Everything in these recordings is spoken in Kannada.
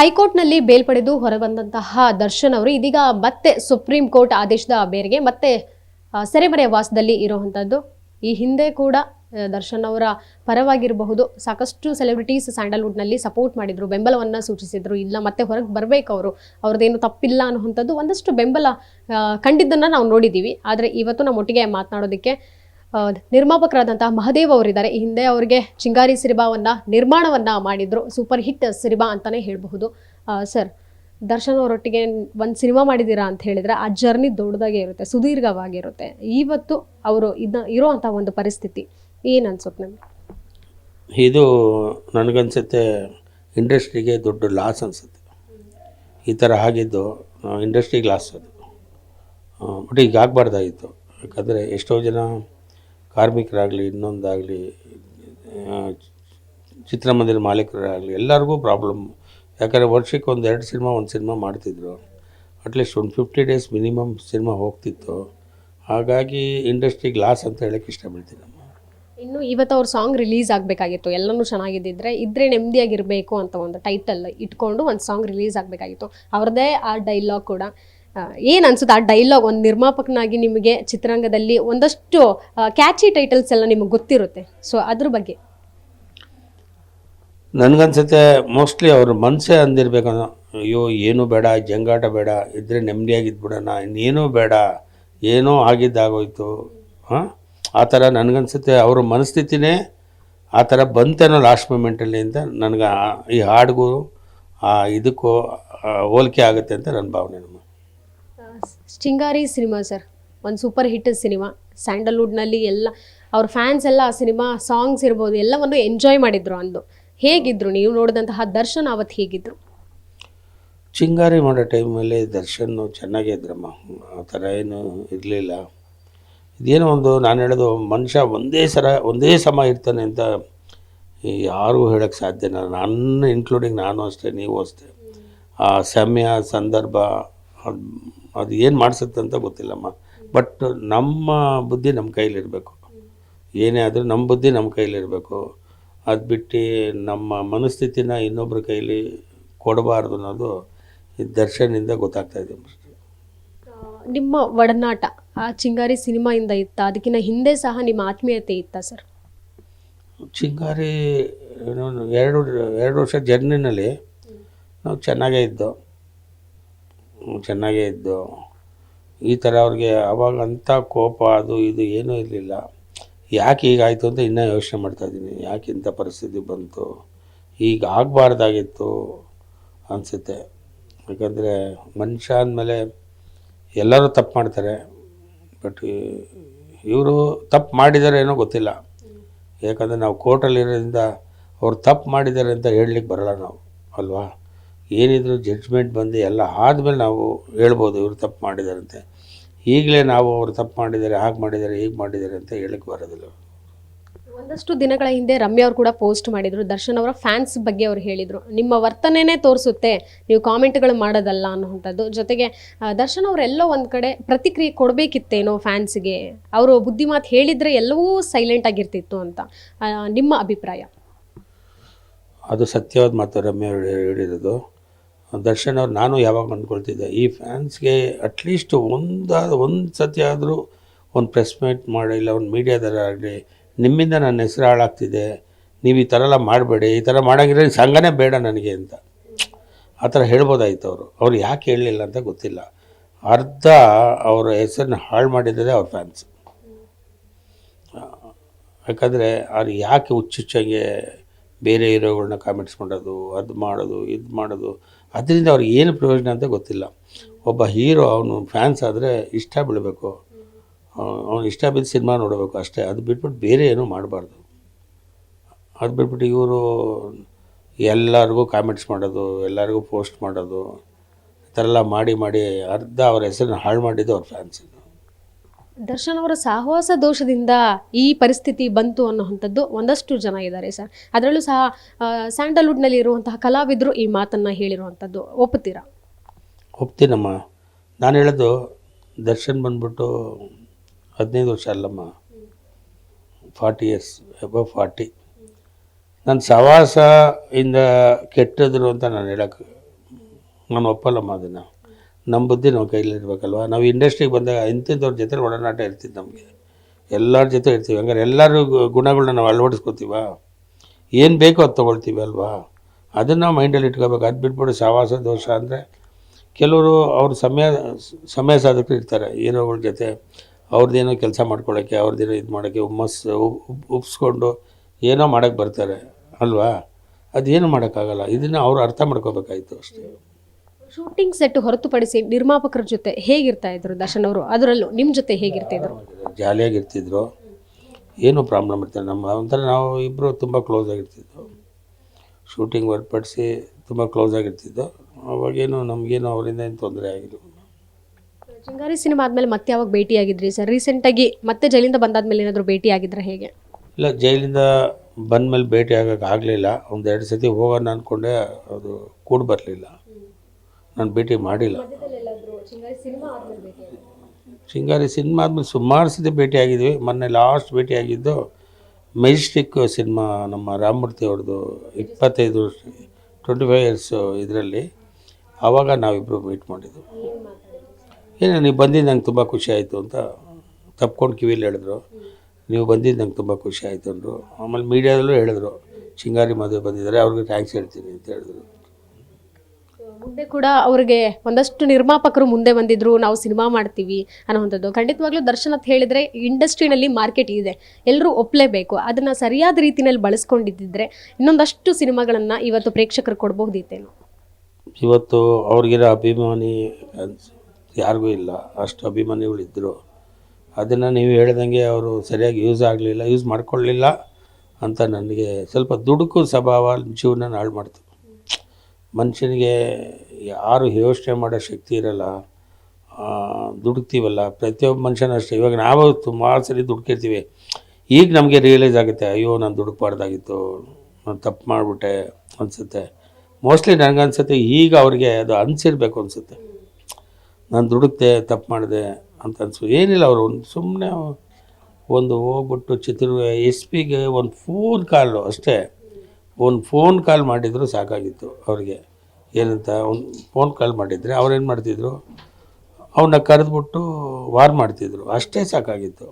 ಹೈಕೋರ್ಟ್ನಲ್ಲಿ ಬೇಲ್ ಪಡೆದು ಹೊರಬಂದಂತಹ ದರ್ಶನ್ ಅವರು ಇದೀಗ ಮತ್ತೆ ಸುಪ್ರೀಂ ಕೋರ್ಟ್ ಆದೇಶದ ಮೇರೆಗೆ ಮತ್ತೆ ಸೆರೆಮನೆ ವಾಸದಲ್ಲಿ ಇರುವಂಥದ್ದು ಈ ಹಿಂದೆ ಕೂಡ ದರ್ಶನ್ ಅವರ ಪರವಾಗಿರಬಹುದು. ಸಾಕಷ್ಟು ಸೆಲೆಬ್ರಿಟೀಸ್ ಸ್ಯಾಂಡಲ್ವುಡ್ನಲ್ಲಿ ಸಪೋರ್ಟ್ ಮಾಡಿದ್ರು, ಬೆಂಬಲವನ್ನ ಸೂಚಿಸಿದ್ರು. ಇಲ್ಲ, ಮತ್ತೆ ಹೊರಗೆ ಬರಬೇಕು ಅವರು. ಅವ್ರದ್ದೇನು ತಪ್ಪಿಲ್ಲ ಅನ್ನುವಂಥದ್ದು ಒಂದಷ್ಟು ಬೆಂಬಲ ಕಂಡಿದ್ದನ್ನು ನಾವು ನೋಡಿದ್ದೀವಿ ಆದರೆ ಇವತ್ತು ನಮ್ಮ ಒಟ್ಟಿಗೆ ಮಾತನಾಡೋದಕ್ಕೆ ನಿರ್ಮಾಪಕರಾದಂತಹ ಮಹದೇವ್ ಅವರಿದ್ದಾರೆ. ಈ ಹಿಂದೆ ಅವರಿಗೆ ಚಿಂಗಾರಿ ಸಿರಿಬಾವನ್ನ ನಿರ್ಮಾಣವನ್ನ ಮಾಡಿದ್ರು. ಸೂಪರ್ ಹಿಟ್ ಸಿರಿಬಾ ಅಂತಾನೆ ಹೇಳಬಹುದು. ಸರ್, ದರ್ಶನ್ ಅವರೊಟ್ಟಿಗೆ ಒಂದು ಸಿನಿಮಾ ಮಾಡಿದ್ದೀರಾ ಅಂತ ಹೇಳಿದ್ರೆ ಆ ಜರ್ನಿ ದೊಡ್ಡದಾಗೆ ಇರುತ್ತೆ ಸುದೀರ್ಘವಾಗಿರುತ್ತೆ ಇವತ್ತು ಅವರು ಇದನ್ನ ಇರೋವಂಥ ಒಂದು ಪರಿಸ್ಥಿತಿ. ಏನು ಅನ್ಸುತ್ತೆ ನಮ್ಗೆ? ಇದು ನನಗನ್ಸುತ್ತೆ ಇಂಡಸ್ಟ್ರಿಗೆ ದೊಡ್ಡ ಲಾಸ್ ಅನಿಸುತ್ತೆ. ಈ ಥರ ಆಗಿದ್ದು ಇಂಡಸ್ಟ್ರಿಗೆ ಲಾಸ್ ಅದು. ಬಟ್ ಈಗ ಆಗಬಾರ್ದಾಗಿತ್ತು. ಯಾಕಂದರೆ ಎಷ್ಟೋ ಜನ ಕಾರ್ಮಿಕರಾಗಲಿ, ಇನ್ನೊಂದಾಗಲಿ ಚಿತ್ರಮಂದಿರ ಮಾಲೀಕರಾಗಲಿ, ಎಲ್ಲರಿಗೂ ಪ್ರಾಬ್ಲಮ್ ಯಾಕಂದರೆ ವರ್ಷಕ್ಕೆ ಒಂದು ಎರಡು ಸಿನಿಮಾ, ಒಂದು ಸಿನಿಮಾ ಮಾಡ್ತಿದ್ರು. ಅಟ್ಲೀಸ್ಟ್ ಒಂದು ಫಿಫ್ಟಿ ಡೇಸ್ ಮಿನಿಮಮ್ ಸಿನಿಮಾ ಹೋಗ್ತಿತ್ತು. ಹಾಗಾಗಿ ಇಂಡಸ್ಟ್ರಿಗೆ ಲಾಸ್ ಅಂತ ಹೇಳಕ್ಕೆ ಇಷ್ಟಪಡ್ತೀನಿ ನಮ್ಮ ಇನ್ನು ಇವತ್ತು ಅವ್ರ ಸಾಂಗ್ ರಿಲೀಸ್ ಆಗಬೇಕಾಗಿತ್ತು. ಎಲ್ಲನೂ ಚೆನ್ನಾಗಿದ್ದಿದ್ರೆ ಇದ್ರೆ ನೆಮ್ಮದಿಯಾಗಿರಬೇಕು ಅಂತ ಒಂದು ಟೈಟಲ್ ಇಟ್ಕೊಂಡು ಒಂದು ಸಾಂಗ್ ರಿಲೀಸ್ ಆಗಬೇಕಾಗಿತ್ತು. ಅವ್ರದ್ದೇ ಆ ಡೈಲಾಗ್ ಕೂಡ. ಏನು ಅನ್ಸುತ್ತೆ? ಆ ಡೈಲಾಗ್ ಒಂದು ನಿರ್ಮಾಪಕನಾಗಿ ನಿಮಗೆ ಚಿತ್ರರಂಗದಲ್ಲಿ ಒಂದಷ್ಟು ಕ್ಯಾಚಿ ಟೈಟಲ್ಸ್ ಎಲ್ಲ ನಿಮಗೆ ಗೊತ್ತಿರುತ್ತೆ. ಸೊ ಅದ್ರ ಬಗ್ಗೆ. ನನಗನ್ಸುತ್ತೆ ಮೋಸ್ಟ್ಲಿ ಅವ್ರ ಮನಸ್ಸೇ ಅಂದಿರ್ಬೇಕು ಅಯ್ಯೋ, ಏನೂ ಬೇಡ, ಜಂಗಾಟ ಬೇಡ ಇದ್ದರೆ ನೆಮ್ಮದಿಯಾಗಿದ್ಬಿಡೋಣ, ಇನ್ನೇನೂ ಬೇಡ, ಏನೋ ಆಗಿದ್ದಾಗೋಯ್ತು, ಹಾಂ? ಆ ಥರ ನನಗನ್ಸುತ್ತೆ, ಅವ್ರ ಮನಸ್ಥಿತಿನೇ ಆ ಥರ ಬಂತೇನೋ ಲಾಸ್ಟ್ ಮೂಮೆಂಟಲ್ಲಿ ಅಂತ ನನಗೆ ಈ ಹಾಡಿಗೂ, ಆ, ಇದಕ್ಕೂ ಹೋಲಿಕೆ ಆಗುತ್ತೆ ಅಂತ ನನ್ನ ಭಾವನೆ ನಮ್ಮ ಚಿಂಗಾರಿ ಸಿನಿಮಾ ಸರ್. ಒಂದು ಸೂಪರ್ ಹಿಟ್ ಸಿನಿಮಾ. ಸ್ಯಾಂಡಲ್ವುಡ್ನಲ್ಲಿ ಎಲ್ಲ, ಅವ್ರ ಫ್ಯಾನ್ಸ್ ಎಲ್ಲ ಆ ಸಿನಿಮಾ ಸಾಂಗ್ಸ್ ಇರ್ಬೋದು, ಎಲ್ಲವನ್ನು ಎಂಜಾಯ್ ಮಾಡಿದ್ರು ಅಂದು. ಹೇಗಿದ್ರು ನೀವು ನೋಡಿದಂತಹ ದರ್ಶನ್ ಅವತ್ತು ಹೇಗಿದ್ರು? ಚಿಂಗಾರಿ ಮಾಡೋ ಟೈಮಲ್ಲಿ ದರ್ಶನ್ ಚೆನ್ನಾಗೇ ಇದ್ರಮ್ಮ ಆ ಥರ ಏನು ಇರಲಿಲ್ಲ. ಇದೇನೋ ಒಂದು ನಾನು ಹೇಳೋದು, ಮನುಷ್ಯ ಒಂದೇ ಸರ, ಒಂದೇ ಸಮ ಇರ್ತಾನೆ ಅಂತ ಯಾರೂ ಹೇಳೋಕ್ಕೆ ಸಾಧ್ಯನ ನನ್ನ ಇನ್ಕ್ಲೂಡಿಂಗ್ ನಾನು ಅಷ್ಟೇ, ನೀವು ಅಷ್ಟೇ. ಆ ಸಮಯ, ಸಂದರ್ಭ ಅದು ಅದು ಏನು ಮಾಡಿಸುತ್ತೆ ಅಂತ ಗೊತ್ತಿಲ್ಲಮ್ಮ. ಬಟ್ ನಮ್ಮ ಬುದ್ಧಿ ನಮ್ಮ ಕೈಲಿರಬೇಕು. ಏನೇ ಆದರೂ ನಮ್ಮ ಬುದ್ಧಿ ನಮ್ಮ ಕೈಲಿರಬೇಕು. ಅದು ಬಿಟ್ಟು ನಮ್ಮ ಮನಸ್ಥಿತಿನ ಇನ್ನೊಬ್ಬರ ಕೈಲಿ ಕೊಡಬಾರ್ದು ಅನ್ನೋದು ಈ ದರ್ಶನದಿಂದ ಗೊತ್ತಾಗ್ತಾ ಇದೆ. ನಿಮ್ಮ ಒಡನಾಟ ಆ ಚಿಂಗಾರಿ ಸಿನಿಮಾಯಿಂದ ಇತ್ತ ಅದಕ್ಕಿಂತ ಹಿಂದೆ ಸಹ ನಿಮ್ಮ ಆತ್ಮೀಯತೆ ಇತ್ತ ಸರ್? ಚಿಂಗಾರಿ ಎರಡು ಎರಡು ವರ್ಷ ಜರ್ನಿನಲ್ಲಿ ನಾವು ಚೆನ್ನಾಗೇ ಇದ್ದು. ಚೆನ್ನಾಗೇ ಇದ್ದು, ಈ ಥರ ಅವ್ರಿಗೆ ಅವಾಗ ಅಂಥ ಕೋಪ, ಅದು ಇದು ಏನೂ ಇರಲಿಲ್ಲ. ಯಾಕೆ ಹೀಗಾಯಿತು ಅಂತ ಇನ್ನೂ ಯೋಚನೆ ಮಾಡ್ತಾಯಿದ್ದೀನಿ ಯಾಕೆ ಇಂಥ ಪರಿಸ್ಥಿತಿ ಬಂತು? ಈಗ ಆಗಬಾರ್ದಾಗಿತ್ತು ಅನಿಸುತ್ತೆ. ಯಾಕಂದರೆ ಮನುಷ್ಯ ಅಂದಮೇಲೆ ಎಲ್ಲರೂ ತಪ್ಪು ಮಾಡ್ತಾರೆ. ಬಟ್ ಇವರು ತಪ್ಪು ಮಾಡಿದ್ದಾರೆ ಏನೋ ಗೊತ್ತಿಲ್ಲ. ಯಾಕಂದರೆ ನಾವು ಕೋರ್ಟಲ್ಲಿರೋದ್ರಿಂದ ಅವ್ರು ತಪ್ಪು ಮಾಡಿದ್ದಾರೆ ಅಂತ ಹೇಳಲಿಕ್ಕೆ ಬರಲ್ಲ ನಾವು, ಅಲ್ವಾ? ಏನಿದ್ರು ಜಡ್ಜ್ಮೆಂಟ್ ಬಂದು ಎಲ್ಲ ಆದಮೇಲೆ ನಾವು ಹೇಳ್ಬೋದು ಇವರು ತಪ್ಪು ಮಾಡಿದಾರಂತೆ. ಈಗಲೇ ನಾವು ಅವರು ತಪ್ಪು ಮಾಡಿದ್ದಾರೆ ಹಾಗೆ ಮಾಡಿದ್ದಾರೆ ಹೀಗೆ ಮಾಡಿದ್ದಾರೆ ಅಂತ ಹೇಳಕ್ಕೆ ಬರೋದಿಲ್ಲ. ಒಂದಷ್ಟು ದಿನಗಳ ಹಿಂದೆ ರಮ್ಯ ಅವರು ಕೂಡ ಪೋಸ್ಟ್ ಮಾಡಿದ್ರು. ದರ್ಶನ್ ಅವರ ಫ್ಯಾನ್ಸ್ ಬಗ್ಗೆ ಅವರು ಹೇಳಿದ್ರು. ನಿಮ್ಮ ವರ್ತನೆನೇ ತೋರಿಸುತ್ತೆ ನೀವು ಕಾಮೆಂಟ್ಗಳು ಮಾಡೋದಲ್ಲ ಅನ್ನುವಂಥದ್ದು. ಜೊತೆಗೆ ಆ, ದರ್ಶನ್ ಅವರೆಲ್ಲೋ ಒಂದು ಕಡೆ ಪ್ರತಿಕ್ರಿಯೆ ಕೊಡಬೇಕಿತ್ತೇನೋ ಫ್ಯಾನ್ಸ್ಗೆ ಅವರು ಬುದ್ಧಿಮಾತು ಹೇಳಿದ್ರೆ ಎಲ್ಲವೂ ಸೈಲೆಂಟ್ ಆಗಿರ್ತಿತ್ತು ಅಂತ ಆ, ನಿಮ್ಮ ಅಭಿಪ್ರಾಯ? ಅದು ಸತ್ಯವಾದ ಮಾತು ರಮ್ಯ ಅವರು ಹೇಳಿರೋದು. ದರ್ಶನ್ ಅವ್ರು ನಾನು ಯಾವಾಗ ಅಂದ್ಕೊಳ್ತಿದ್ದೆ, ಈ ಫ್ಯಾನ್ಸ್ಗೆ ಅಟ್ಲೀಸ್ಟ್ ಒಂದಾದ ಒಂದು ಸತಿ ಆದರೂ ಒಂದು ಪ್ರೆಸ್ ಮೀಟ್ ಮಾಡಿ, ಇಲ್ಲ ಒಂದು ಮೀಡಿಯಾದಲ್ಲಾಗಲಿ ನಿಮ್ಮಿಂದ ನನ್ನ ಹೆಸರು ಹಾಳಾಗ್ತಿದೆ, ನೀವು ಈ ಥರ ಎಲ್ಲ ಮಾಡಬೇಡಿ, ಈ ಥರ ಮಾಡೋಂಗಿದ್ರೆ ಸಂಘನೇ ಬೇಡ ನನಗೆ ಅಂತ. ಆ ಥರ ಹೇಳ್ಬೋದಾಯ್ತು ಅವರು. ಅವ್ರು ಯಾಕೆ ಹೇಳಲಿಲ್ಲ ಅಂತ ಗೊತ್ತಿಲ್ಲ. ಅರ್ಧ ಅವರ ಹೆಸರನ್ನ ಹಾಳು ಮಾಡಿದ್ದಾರೆ ಅವ್ರ ಫ್ಯಾನ್ಸ್ ಯಾಕಂದರೆ ಅವ್ರು ಯಾಕೆ ಹುಚ್ಚುಚ್ಚಂಗೆ ಬೇರೆ ಹೀರೋಗಳನ್ನ ಕಾಮೆಂಟ್ಸ್ ಮಾಡೋದು, ಅದು ಮಾಡೋದು, ಇದು ಮಾಡೋದು ಅದರಿಂದ ಅವ್ರಿಗೆ ಏನು ಪ್ರಯೋಜನ ಅಂತ ಗೊತ್ತಿಲ್ಲ. ಒಬ್ಬ ಹೀರೋ ಅವನು ಫ್ಯಾನ್ಸ್ ಆದರೆ ಇಷ್ಟ ಬೀಳಬೇಕು ಅವನು ಇಷ್ಟ ಬಿದ್ದು ಸಿನಿಮಾ ನೋಡಬೇಕು ಅಷ್ಟೇ. ಅದು ಬಿಟ್ಬಿಟ್ಟು ಬೇರೆ ಏನೂ ಮಾಡಬಾರ್ದು. ಅದು ಬಿಟ್ಬಿಟ್ಟು ಇವರು ಎಲ್ಲರಿಗೂ ಕಾಮೆಂಟ್ಸ್ ಮಾಡೋದು, ಎಲ್ಲರಿಗೂ ಪೋಸ್ಟ್ ಮಾಡೋದು, ಈ ಥರ ಎಲ್ಲ ಮಾಡಿ ಮಾಡಿ ಅರ್ಧ ಅವ್ರ ಹೆಸರನ್ನ ಹಾಳು ಮಾಡಿದ್ದು ಅವ್ರ ಫ್ಯಾನ್ಸ್ ದರ್ಶನ್ ಅವರ ಸಾಹಸ ದೋಷದಿಂದ ಈ ಪರಿಸ್ಥಿತಿ ಬಂತು ಅನ್ನುವಂಥದ್ದು ಒಂದಷ್ಟು ಜನ ಇದ್ದಾರೆ ಸರ್. ಅದರಲ್ಲೂ ಸಹ ಸ್ಯಾಂಡಲ್ವುಡ್ನಲ್ಲಿ ಇರುವಂತಹ ಕಲಾವಿದರು ಈ ಮಾತನ್ನ ಹೇಳಿರುವಂಥದ್ದು. ಒಪ್ಪುತ್ತೀರಾ? ಒಪ್ತೀನಮ್ಮ ನಾನು ಹೇಳೋದು, ದರ್ಶನ್ ಬಂದ್ಬಿಟ್ಟು ಹದಿನೈದು ವರ್ಷ ಅಲ್ಲಮ್ಮ. Forty years above forty. ನನ್ನ ಸಹವಾಸ ಇಂದ ಕೆಟ್ಟದ್ರು ಅಂತ ನಾನು ಹೇಳಕ್ಕೆ ನಾನು ಒಪ್ಪಲ್ಲಮ್ಮ ಅದನ್ನು. ನಮ್ಮ ಬುದ್ಧಿ ನಾವು ಕೈಲಿರ್ಬೇಕಲ್ವ ನಾವು ಇಂಡಸ್ಟ್ರಿಗೆ ಬಂದಾಗ ಇಂಥದ್ದವ್ರ ಜೊತೆ ಒಡನಾಟ ಇರ್ತಿದ್ದು ನಮಗೆ. ಎಲ್ಲರ ಜೊತೆ ಇರ್ತೀವಿ. ಹಂಗಾರೆ ಎಲ್ಲರೂ ಗುಣಗಳನ್ನ ನಾವು ಅಳವಡಿಸ್ಕೋತೀವ? ಏನು ಬೇಕೋ ಅದು ತೊಗೊಳ್ತೀವಿ ಅಲ್ವಾ? ಅದನ್ನು ಮೈಂಡಲ್ಲಿ ಇಟ್ಕೋಬೇಕು. ಅದು ಬಿಟ್ಬಿಟ್ಟು ಸಹವಾಸ ದೋಷ ಅಂದರೆ ಕೆಲವರು ಅವ್ರ ಸಮಯ ಸಮಯ ಸಾಧಕರು ಇರ್ತಾರೆ. ಹೀರೋಗಳ ಜೊತೆ ಅವ್ರದ್ದೇನೋ ಕೆಲಸ ಮಾಡ್ಕೊಳ್ಳೋಕ್ಕೆ ಅವ್ರದ್ದೇನೋ ಇದು ಮಾಡೋಕ್ಕೆ ಹುಮ್ಮಸ್ ಉಪ್- ಉಪ್- ಉಪ್ಸ್ಕೊಂಡು ಏನೋ ಮಾಡೋಕ್ಕೆ ಬರ್ತಾರೆ. ಅಲ್ವಾ? ಅದೇನು ಮಾಡೋಕ್ಕಾಗಲ್ಲ. ಇದನ್ನು ಅವರು ಅರ್ಥ ಮಾಡ್ಕೋಬೇಕಾಯಿತು ಅಷ್ಟೇ. ಶೂಟಿಂಗ್ ಸೆಟ್ ಹೊರತುಪಡಿಸಿ ನಿರ್ಮಾಪಕರ ಜೊತೆ ಹೇಗಿರ್ತಾ ಇದ್ರು ದರ್ಶನ್ ಅವರು? ಅದರಲ್ಲೂ ನಿಮ್ಮ ಜೊತೆ ಹೇಗಿರ್ತಿದ್ರು? ಜಾಲಿಯಾಗಿರ್ತಿದ್ರು. ಏನೂ ಪ್ರಾಬ್ಲಮ್ ಇರ್ತಾರೆ ನಮ್ಮ ಒಂಥರ ನಾವು ಇಬ್ಬರು ತುಂಬ ಕ್ಲೋಸ್ ಆಗಿರ್ತಿದ್ವು. ಶೂಟಿಂಗ್ ಹೊರತುಪಡಿಸಿ ತುಂಬ ಕ್ಲೋಸ್ ಆಗಿರ್ತಿದ್ದು ಅವಾಗೇನು ನಮಗೇನು ಅವರಿಂದ ಏನು ತೊಂದರೆ ಆಗಿಲ್ಲ. ಚಿಂಗಾರಿ ಸಿನಿಮಾ ಆದಮೇಲೆ ಮತ್ತೆ ಯಾವಾಗ ಭೇಟಿ ಆಗಿದ್ರಿ ಸರ್ ರೀಸೆಂಟಾಗಿ ಮತ್ತೆ ಜೈಲಿಂದ ಬಂದಾದ್ಮೇಲೆ ಏನಾದರೂ ಭೇಟಿ ಆಗಿದ್ರೆ ಹೇಗೆ? ಇಲ್ಲ ಜೈಲಿಂದ ಬಂದಮೇಲೆ ಭೇಟಿ ಆಗೋಕ್ಕೆ ಆಗಲಿಲ್ಲ. ಒಂದು ಎರಡು ಸತಿ ಹೋಗೋಣ ಅಂದ್ಕೊಂಡೆ ಅದು ಕೂಡ ಬರಲಿಲ್ಲ. ನಾನು ಭೇಟಿ ಮಾಡಿಲ್ಲ. ಶೃಂಗಾರಿ ಸಿನಿಮಾ ಆದಮೇಲೆ ಸುಮಾರು ಸತಿ ಭೇಟಿ ಆಗಿದ್ವಿ. ಮೊನ್ನೆ ಲಾಸ್ಟ್ ಭೇಟಿ ಆಗಿದ್ದು ಮೆಜೆಸ್ಟಿಕ್ ಸಿನಿಮಾ ನಮ್ಮ ರಾಮಮೂರ್ತಿ ಅವ್ರದ್ದು ಇಪ್ಪತ್ತೈದು ವರ್ಷ ಟ್ವೆಂಟಿ ಫೈವ್ ಇಯರ್ಸ್ ಇದರಲ್ಲಿ. ಆವಾಗ ನಾವಿಬ್ಬರು ಮೀಟ್ ಮಾಡಿದ್ದು ಏನು ನೀವು ಬಂದಿದ್ದು ನಂಗೆ ತುಂಬ ಖುಷಿ ಆಯಿತು ಅಂತ ತಪ್ಕೊಂಡು ಕಿವಿಯಲ್ಲಿ ಹೇಳಿದ್ರು. ನೀವು ಬಂದಿದ್ದು ನಂಗೆ ತುಂಬ ಖುಷಿ ಆಯಿತು ಅಂದರು. ಆಮೇಲೆ ಮೀಡಿಯಾದಲ್ಲೂ ಹೇಳಿದ್ರು ಶೃಂಗಾರಿ ಮದುವೆ ಬಂದಿದ್ದಾರೆ ಅವ್ರಿಗೆ ಥ್ಯಾಂಕ್ಸ್ ಹೇಳ್ತೀನಿ ಅಂತ ಹೇಳಿದ್ರು. ಮುಂದೆ ಕೂಡ ಅವ್ರಿಗೆ ಒಂದಷ್ಟು ನಿರ್ಮಾಪಕರು ಮುಂದೆ ಬಂದಿದ್ರು, ನಾವು ಸಿನಿಮಾ ಮಾಡ್ತೀವಿ ಅನ್ನೋವಂಥದ್ದು. ಖಂಡಿತವಾಗ್ಲೂ ದರ್ಶನ್ ಅಂತ ಹೇಳಿದ್ರೆ ಇಂಡಸ್ಟ್ರಿನಲ್ಲಿ ಮಾರ್ಕೆಟ್ ಇದೆ. ಎಲ್ಲರೂ ಒಪ್ಪಲೇಬೇಕು ಅದನ್ನ ಸರಿಯಾದ ರೀತಿಯಲ್ಲಿ ಬಳಸ್ಕೊಂಡಿದ್ದಿದ್ರೆ ಇನ್ನೊಂದಷ್ಟು ಸಿನಿಮಾಗಳನ್ನ ಇವತ್ತು ಪ್ರೇಕ್ಷಕರು ಕೊಡಬಹುದಿತ್ತೇನು. ಇವತ್ತು ಅವ್ರಿಗಿರೋ ಅಭಿಮಾನಿ ಯಾರಿಗೂ ಇಲ್ಲ. ಅಷ್ಟು ಅಭಿಮಾನಿಗಳಿದ್ದರು ಅದನ್ನು ನೀವು ಹೇಳ್ದಂಗೆ ಅವರು ಸರಿಯಾಗಿ ಯೂಸ್ ಆಗಲಿಲ್ಲ ಯೂಸ್ ಮಾಡ್ಕೊಳ್ಳಿಲ್ಲ ಅಂತ ನನಗೆ ಸ್ವಲ್ಪ ದುಡುಕು ಸ್ವಭಾವ ಜೀವನ ಹಾಳು ಮಾಡ್ತು ಮನುಷ್ಯನಿಗೆ ಯಾರು ಯೋಚನೆ ಮಾಡೋ ಶಕ್ತಿ ಇರಲ್ಲ ದುಡುಕ್ತೀವಲ್ಲ. ಪ್ರತಿಯೊಬ್ಬ ಮನುಷ್ಯನ ಅಷ್ಟೇ. ಇವಾಗ ನಾವು ತುಂಬ ಸರಿ ದುಡ್ಕಿರ್ತೀವಿ. ಈಗ ನಮಗೆ ರಿಯಲೈಸ್ ಆಗುತ್ತೆ, ಅಯ್ಯೋ, ನಾನು ದುಡುಕ್ಬಾರ್ದಾಗಿತ್ತು ನಾನು ತಪ್ಪು ಮಾಡಿಬಿಟ್ಟೆ, ಅನಿಸುತ್ತೆ. ಮೋಸ್ಟ್ಲಿ ನನಗನ್ಸುತ್ತೆ ಈಗ ಅವ್ರಿಗೆ ಅದು ಅನಿಸಿರ್ಬೇಕು ಅನಿಸುತ್ತೆ. ನಾನು ದುಡುಕ್ತೆ ತಪ್ಪು ಮಾಡಿದೆ ಅಂತ ಅನಿಸು, ಏನಿಲ್ಲ ಅವರು. ಒಂದು ಸುಮ್ಮನೆ ಒಂದು ಹೋಗ್ಬಿಟ್ಟು ಚಿತ್ರ ಎಸ್ ಪಿಗೆ ಒಂದು ಫೋನ್ ಕಾಲು ಅಷ್ಟೇ. ಒಂದು ಫೋನ್ ಕಾಲ್ ಮಾಡಿದ್ರು ಸಾಕಾಗಿತ್ತು ಅವ್ರಿಗೆ. ಏನಂತ, ಒಂದು ಫೋನ್ ಕಾಲ್ ಮಾಡಿದರೆ ಅವ್ರೇನು ಮಾಡ್ತಿದ್ರು? ಅವನ್ನ ಕರೆದ್ಬಿಟ್ಟು ವಾರ್ ಮಾಡ್ತಿದ್ರು. ಅಷ್ಟೇ ಸಾಕಾಗಿತ್ತು.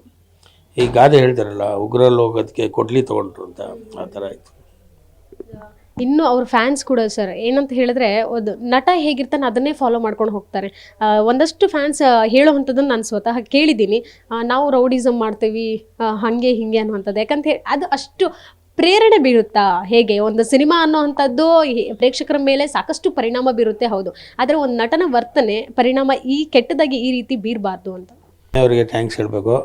ಈ ಗಾದೆ ಹೇಳ್ತಾರಲ್ಲ ಉಗ್ರಲ್ಲಿ ಹೋಗೋದಕ್ಕೆ ಕೊಡ್ಲಿ ತೊಗೊಂಡ್ರು ಅಂತ. ಆ ಥರ ಆಯಿತು. ಇನ್ನು ಅವ್ರ ಫ್ಯಾನ್ಸ್ ಕೂಡ ಸರ್, ಏನಂತ ಹೇಳಿದ್ರೆ ಒಂದು ನಟ ಹೇಗಿರ್ತಾನೆ ಅದನ್ನೇ ಫಾಲೋ ಮಾಡ್ಕೊಂಡು ಹೋಗ್ತಾರೆ. ಒಂದಷ್ಟು ಫ್ಯಾನ್ಸ್ ಹೇಳೋ ಅಂಥದ್ದನ್ನು ನಾನು ಸ್ವತಃ ಕೇಳಿದ್ದೀನಿ. ನಾವು ರೌಡಿಸಮ್ ಮಾಡ್ತೀವಿ ಹಾಗೆ ಹಿಂಗೆ ಅನ್ನುವಂಥದ್ದು. ಯಾಕಂತ ಹೇಳಿ ಅದು ಅಷ್ಟು ಪ್ರೇರಣೆ ಬೀರುತ್ತಾ? ಹೇಗೆ? ಒಂದು ಸಿನಿಮಾ ಅನ್ನೋವಂಥದ್ದು ಪ್ರೇಕ್ಷಕರ ಮೇಲೆ ಸಾಕಷ್ಟು ಪರಿಣಾಮ ಬೀರುತ್ತೆ, ಹೌದು. ಆದರೆ ಒಂದು ನಟನ ವರ್ತನೆ, ಪರಿಣಾಮ ಈ ಕೆಟ್ಟದಾಗಿ ಈ ರೀತಿ ಬೀರಬಾರ್ದು ಅಂತ. ಅವರಿಗೆ ಥ್ಯಾಂಕ್ಸ್ ಹೇಳಬೇಕು.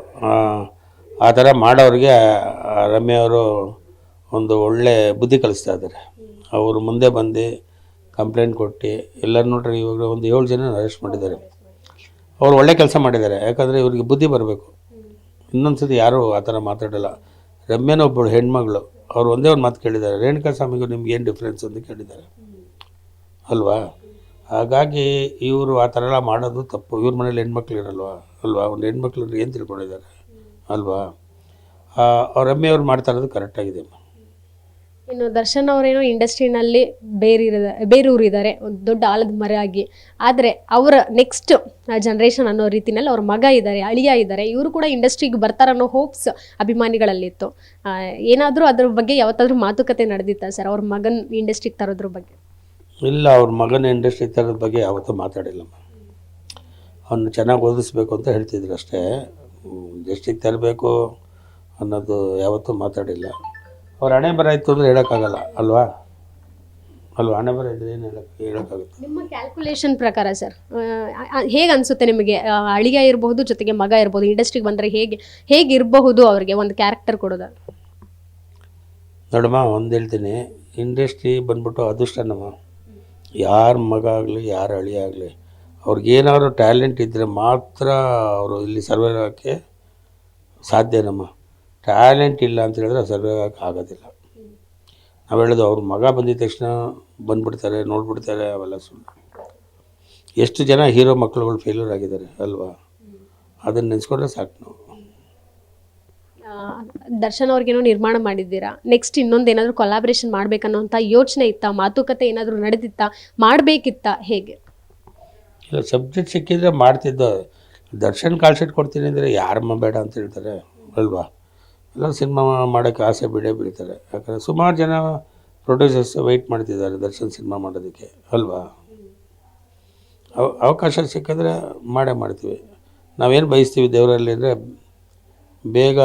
ಆ ಥರ ಮಾಡೋರಿಗೆ ರಮ್ಯ ಅವರು ಒಂದು ಒಳ್ಳೆ ಬುದ್ಧಿ ಕಲಿಸ್ತಾ ಇದ್ದಾರೆ. ಅವರು ಮುಂದೆ ಬಂದು ಕಂಪ್ಲೇಂಟ್ ಕೊಟ್ಟು ಎಲ್ಲರೂ ನೋಡ್ರಿ, ಇವಾಗ ಒಂದು ಏಳು ಜನ ಅರೆಸ್ಟ್ ಮಾಡಿದ್ದಾರೆ. ಅವ್ರು ಒಳ್ಳೆ ಕೆಲಸ ಮಾಡಿದ್ದಾರೆ. ಯಾಕಂದರೆ ಇವರಿಗೆ ಬುದ್ಧಿ ಬರಬೇಕು. ಇನ್ನೊಂದು ಸತಿ ಯಾರೂ ಆ ಥರ ಮಾತಾಡಲ್ಲ. ರಮ್ಯನೊಬ್ಬಳು ಹೆಣ್ಮಗಳು. ಅವ್ರು ಒಂದೇ ಒಂದು ಮಾತು ಕೇಳಿದ್ದಾರೆ. ರೇಣುಕಾ ಸ್ವಾಮಿಗೂ ನಿಮ್ಗೆ ಏನು ಡಿಫ್ರೆನ್ಸ್ ಅಂತ ಕೇಳಿದ್ದಾರೆ. ಅಲ್ವಾ? ಹಾಗಾಗಿ ಇವರು ಆ ಥರ ಎಲ್ಲ ಮಾಡೋದು ತಪ್ಪು. ಇವ್ರ ಮನೇಲಿ ಹೆಣ್ಮಕ್ಳು ಇರಲ್ವಾ? ಅಲ್ವಾ? ಒಂದು ಹೆಣ್ಮಕ್ಳು ಏನು ತಿಳ್ಕೊಂಡಿದ್ದಾರೆ? ಅಲ್ವಾ? ಅವ್ರ ಅಮ್ಮಿಯವ್ರು ಮಾಡ್ತಾ ಇರೋದು ಕರೆಕ್ಟಾಗಿದೆ ಇನ್ನು ದರ್ಶನ್ ಅವರೇನೋ ಇಂಡಸ್ಟ್ರಿನಲ್ಲಿ ಬೇರೆ ಬೇರೂರಿದ್ದಾರೆ, ಒಂದು ದೊಡ್ಡ ಆಲದ ಮರ ಆಗಿ. ಆದರೆ ಅವರ ನೆಕ್ಸ್ಟ್ ಜನ್ರೇಷನ್ ಅನ್ನೋ ರೀತಿನಲ್ಲಿ ಅವ್ರ ಮಗ ಇದ್ದಾರೆ, ಅಳಿಯ ಇದ್ದಾರೆ. ಇವರು ಕೂಡ ಇಂಡಸ್ಟ್ರಿಗೆ ಬರ್ತಾರನ್ನೋ ಹೋಪ್ಸ್ ಅಭಿಮಾನಿಗಳಲ್ಲಿತ್ತು. ಏನಾದರೂ ಅದ್ರ ಬಗ್ಗೆ ಯಾವತ್ತಾದ್ರೂ ಮಾತುಕತೆ ನಡೆದಿತ್ತಾ ಸರ್? ಅವ್ರ ಮಗನ್ ಇಂಡಸ್ಟ್ರಿಗೆ ತರೋದ್ರ ಬಗ್ಗೆ. ಇಲ್ಲ, ಅವ್ರ ಮಗನ ಇಂಡಸ್ಟ್ರಿ ತರೋದ್ರ ಬಗ್ಗೆ ಯಾವತ್ತೂ ಮಾತಾಡಿಲ್ಲಮ್ಮ ಅವನು ಚೆನ್ನಾಗಿ ಓದಿಸ್ಬೇಕು ಅಂತ ಹೇಳ್ತಿದ್ರು ಅಷ್ಟೇ. ಇಂಡಸ್ಟ್ರಿಗೆ ತರಬೇಕು ಅನ್ನೋದು ಯಾವತ್ತೂ ಮಾತಾಡಿಲ್ಲ. ಅವ್ರ ಹಣೆ ಬರ ಇತ್ತು ಅಂದ್ರೆ ಹೇಳೋಕ್ಕಾಗಲ್ಲ ಅಲ್ವಾ? ಅಲ್ವಾ? ಹಣೆ ಬರ ಇದ್ರೆ ಏನು ಹೇಳಕ್ಕೆ ಹೇಳೋಕ್ಕಾಗುತ್ತೆ? ನಿಮ್ಮ ಕ್ಯಾಲ್ಕುಲೇಷನ್ ಪ್ರಕಾರ ಸರ್ ಹೇಗೆ ಅನಿಸುತ್ತೆ ನಿಮಗೆ? ಅಳಿಗೆ ಅಳಿಯ ಇರಬಹುದು ಜೊತೆಗೆ ಮಗ ಇರ್ಬೋದು ಇಂಡಸ್ಟ್ರಿಗೆ ಬಂದರೆ ಹೇಗೆ ಹೇಗೆ ಇರಬಹುದು ಅವ್ರಿಗೆ ಒಂದು ಕ್ಯಾರೆಕ್ಟರ್ ಕೊಡೋದು? ನೋಡಮ್ಮ ಒಂದು ಹೇಳ್ತೀನಿ. ಇಂಡಸ್ಟ್ರಿ ಬಂದ್ಬಿಟ್ಟು ಅದೃಷ್ಟನಮ್ಮ. ಯಾರ ಮಗ ಆಗಲಿ ಯಾರ ಅಳಿ ಆಗಲಿ ಅವ್ರಿಗೇನಾದ್ರು ಟ್ಯಾಲೆಂಟ್ ಇದ್ದರೆ ಮಾತ್ರ ಅವರು ಇಲ್ಲಿ ಸರ್ವೇ ಆಗೋಕ್ಕೆ ಸಾಧ್ಯನಮ್ಮ. ಟ್ಯಾಲೆಂಟ್ ಇಲ್ಲ ಅಂತ ಹೇಳಿದ್ರೆ ಸರ್ವೇ ಆಗೋಕ್ಕೆ ಆಗೋದಿಲ್ಲ. ನಾವು ಹೇಳೋದು ಅವ್ರ ಮಗ ಬಂದಿದ್ದ ತಕ್ಷಣ ಬಂದ್ಬಿಡ್ತಾರೆ ನೋಡ್ಬಿಡ್ತಾರೆ ಅವೆಲ್ಲ ಸುಳ್ಳು. ಎಷ್ಟು ಜನ ಹೀರೋ ಮಕ್ಕಳುಗಳು ಫೇಲ್ಯೂರ್ ಆಗಿದ್ದಾರೆ ಅಲ್ವಾ? ಅದನ್ನು ನೆನೆಸ್ಕೊಂಡ್ರೆ ಸಾಕು ನಾವು. ದರ್ಶನ್ ಅವ್ರಿಗೇನೋ ನಿರ್ಮಾಣ ಮಾಡಿದ್ದೀರಾ? ನೆಕ್ಸ್ಟ್ ಇನ್ನೊಂದು ಏನಾದರೂ ಕೊಲಾಬ್ರೇಷನ್ ಮಾಡ್ಬೇಕನ್ನೋಂಥ ಯೋಚನೆ ಇತ್ತಾ? ಮಾತುಕತೆ ಏನಾದರೂ ನಡೆದಿತ್ತಾ? ಮಾಡಬೇಕಿತ್ತಾ? ಹೇಗೆ? ಇಲ್ಲ ಸಬ್ಜೆಕ್ಟ್ ಸಿಕ್ಕಿದ್ರೆ ಮಾಡ್ತಿದ್ದ. ದರ್ಶನ್ ಕಾಲ್ಶೀಟ್ ಕೊಡ್ತೀನಿ ಅಂದರೆ ಯಾರಮ್ಮ ಬೇಡ ಅಂತ ಹೇಳ್ತಾರೆ ಅಲ್ವಾ? ಎಲ್ಲ ಸಿನಿಮಾ ಮಾಡೋಕ್ಕೆ ಆಸೆ ಬಿಡೇ ಬೀಳ್ತಾರೆ. ಯಾಕಂದರೆ ಸುಮಾರು ಜನ ಪ್ರೊಡ್ಯೂಸರ್ಸ್ ವೆಯ್ಟ್ ಮಾಡ್ತಿದ್ದಾರೆ ದರ್ಶನ್ ಸಿನಿಮಾ ಮಾಡೋದಕ್ಕೆ, ಅಲ್ವಾ? ಅವ, ಅವಕಾಶ ಸಿಕ್ಕಿದ್ರೆ ಮಾಡೇ ಮಾಡ್ತೀವಿ. ನಾವೇನು ಬಯಸ್ತೀವಿ ದೇವರಲ್ಲಿ ಅಂದರೆ ಬೇಗ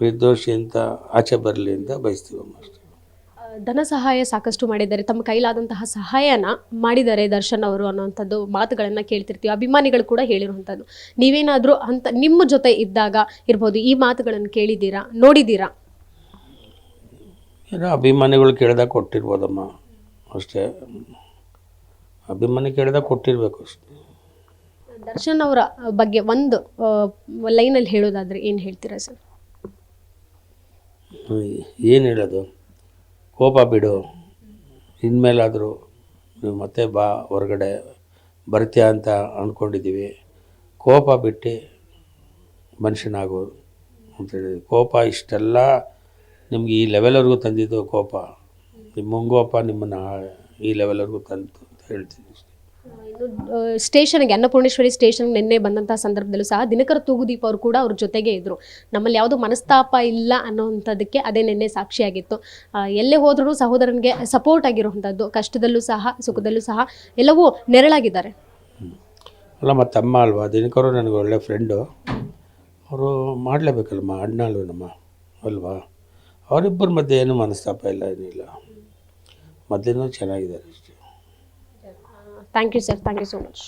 ನಿರ್ದೋಷಿ ಅಂತ, ಆಚೆ ಬರಲಿ ಅಂತ ಬಯಸ್ತೀವಮ್ಮ ಅಷ್ಟೇ ಧನ ಸಹಾಯ ಸಾಕಷ್ಟು ಮಾಡಿದ್ದಾರೆ. ತಮ್ಮ ಕೈಲಾದಂತಹ ಸಹಾಯನ ಮಾಡಿದ್ದಾರೆ ದರ್ಶನ್ ಅವರು ಅನ್ನೋವಂಥದ್ದು ಮಾತುಗಳನ್ನು ಕೇಳ್ತಿರ್ತೀವಿ. ಅಭಿಮಾನಿಗಳು ಕೂಡ ಹೇಳಿರುವಂಥದ್ದು. ನೀವೇನಾದರೂ ಅಂತ ನಿಮ್ಮ ಜೊತೆ ಇದ್ದಾಗ ಇರ್ಬೋದು ಈ ಮಾತುಗಳನ್ನು ಕೇಳಿದ್ದೀರಾ ನೋಡಿದ್ದೀರಾ? ಏನೋ ಅಭಿಮಾನಿಗಳು ಕೇಳಿದಾಗ ಕೊಟ್ಟಿರ್ಬೋದಮ್ಮ ಅಷ್ಟೇ. ಅಭಿಮಾನಿ ಕೇಳಿದಾಗ ಕೊಟ್ಟಿರಬೇಕು ಅಷ್ಟೇ. ದರ್ಶನ್ ಅವರ ಬಗ್ಗೆ ಒಂದು ಲೈನಲ್ಲಿ ಹೇಳೋದಾದ್ರೆ ಏನು ಹೇಳ್ತೀರಾ ಸರ್? ಏನು ಹೇಳೋದು? ಕೋಪ ಬಿಡು. ಇನ್ಮೇಲಾದರೂ ನೀವು ಮತ್ತೆ ಬಾ, ಹೊರಗಡೆ ಬರ್ತೀಯ ಅಂತ ಅಂದ್ಕೊಂಡಿದ್ದೀವಿ ಕೋಪ ಬಿಟ್ಟು ಮನುಷ್ಯನಾಗು ಅಂತೇಳಿ ಕೋಪ ಇಷ್ಟೆಲ್ಲ ನಿಮ್ಗೆ ಈ ಲೆವೆಲ್ವರೆಗೂ ತಂದಿದ್ದು ಕೋಪ. ನಿಮ್ಮ ಮುಂಗೋಪ ನಿಮ್ಮನ್ನು ಈ ಲೆವೆಲ್ವರೆಗೂ ತಂತು ಅಂತ ಹೇಳ್ತೀನಿ. ಸ್ಟೇಷನ್ಗೆ, ಅನ್ನಪೂರ್ಣೇಶ್ವರಿ ಸ್ಟೇಷನ್ಗೆ ನಿನ್ನೆ ಬಂದಂತಹ ಸಂದರ್ಭದಲ್ಲೂ ಸಹ ದಿನಕರ ತೂಗುದೀಪ ಅವರು ಕೂಡ ಅವ್ರ ಜೊತೆಗೆ ಇದ್ರು. ನಮ್ಮಲ್ಲಿ ಯಾವುದು ಮನಸ್ತಾಪ ಇಲ್ಲ ಅನ್ನೋವಂಥದ್ದಕ್ಕೆ ಅದೇ ನಿನ್ನೆ ಸಾಕ್ಷಿಯಾಗಿತ್ತು. ಎಲ್ಲೇ ಹೋದ್ರೂ ಸಹೋದರನಿಗೆ ಸಪೋರ್ಟ್ ಆಗಿರುವಂಥದ್ದು, ಕಷ್ಟದಲ್ಲೂ ಸಹ, ಸುಖದಲ್ಲೂ ಸಹ ಎಲ್ಲವೂ ನೆರಳಾಗಿದ್ದಾರೆ. ಅಲ್ಲ, ಮತ್ತೆ ಅಮ್ಮ ಅಲ್ವಾ? ದಿನಕರ ನನಗೆ ಒಳ್ಳೆ ಫ್ರೆಂಡು ಅವರು ಮಾಡಲೇಬೇಕಲ್ಲಮ್ಮ ನಮ್ಮ ಅಲ್ವಾ? ಅವರಿಬ್ಬರ ಮಧ್ಯೆ ಏನು ಮನಸ್ತಾಪ ಇಲ್ಲ, ಏನಿಲ್ಲ. ಮೊದಲಿನೂ ಚೆನ್ನಾಗಿದ್ದಾರೆ thank you sir thank you so much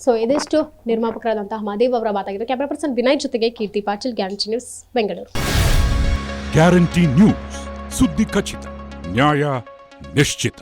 so ಇದಿಷ್ಟು ನಿರ್ಮಾಪಕರಾದಂತಹ ಮಹದೇವ್ ಅವರ ಮಾತಾಗಿದ್ದು ಕ್ಯಾಮ್ರಾ ಪರ್ಸನ್ ವಿನಯ್ ಜೊತೆಗೆ Keerthi Patil guarantee news Bengaluru guarantee news ಸುದ್ದಿ ಖಚಿತ, ನ್ಯಾಯ ನಿಶ್ಚಿತ.